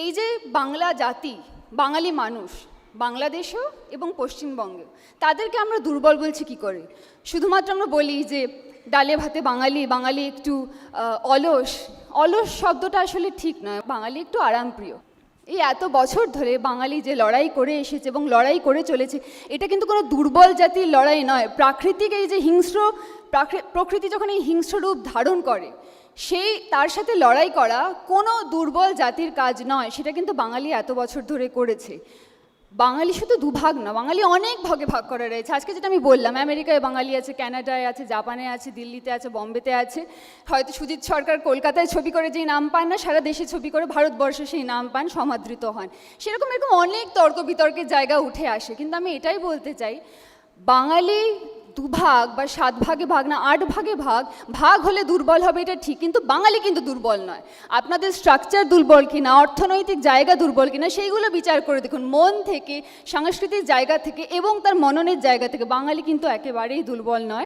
এই যে বাংলা জাতি, বাঙালি মানুষ, বাংলাদেশেও এবং পশ্চিমবঙ্গে, তাদেরকে আমরা দুর্বল বলছি কি করে? শুধুমাত্র আমরা বলি যে ডালে ভাতে বাঙালি বাঙালি একটু অলস। অলস শব্দটা আসলে ঠিক নয়, বাঙালি একটু আরামপ্রিয়। এই এত বছর ধরে বাঙালি যে লড়াই করে এসেছে এবং লড়াই করে চলেছে, এটা কিন্তু কোনো দুর্বল জাতির লড়াই নয়। প্রাকৃতিক এই যে হিংস্র, প্রাকৃ- প্রকৃতি যখন এই হিংস্র রূপ ধারণ করে সেই, তার সাথে লড়াই করা কোনো দুর্বল জাতির কাজ নয়, সেটা কিন্তু বাঙালি এত বছর ধরে করেছে। বাঙালি শুধু দুভাগ না, বাঙালি অনেক ভাগে ভাগ করা রয়েছে। আজকে যেটা আমি বললাম, আমেরিকায় বাঙালি আছে কানাডায় আছে, জাপানে আছে, দিল্লিতে আছে, বম্বেতে আছে। হয়তো সুজিত সরকার কলকাতায় ছবি করে যেই নাম পান না, সারা দেশে ছবি করে ভারতবর্ষে সেই নাম পান, সমাদৃত হন। সেরকম এরকম অনেক তর্ক বিতর্কের জায়গা উঠে আসে। কিন্তু আমি এটাই বলতে চাই, বাঙালি দুভাগ বা সাত ভাগে ভাগ না, আট ভাগে ভাগ ভাগ হলে দুর্বল হবে, এটা ঠিক, কিন্তু বাঙালি কিন্তু দুর্বল নয়। আপনাদের স্ট্রাকচার দুর্বল কিনা, অর্থনৈতিক জায়গা দুর্বল কিনা, সেইগুলো বিচার করে দেখুন, মন থেকে, সাংস্কৃতিক জায়গা থেকে এবং তার মননের জায়গা থেকে, বাঙালি কিন্তু একেবারেই দুর্বল নয়।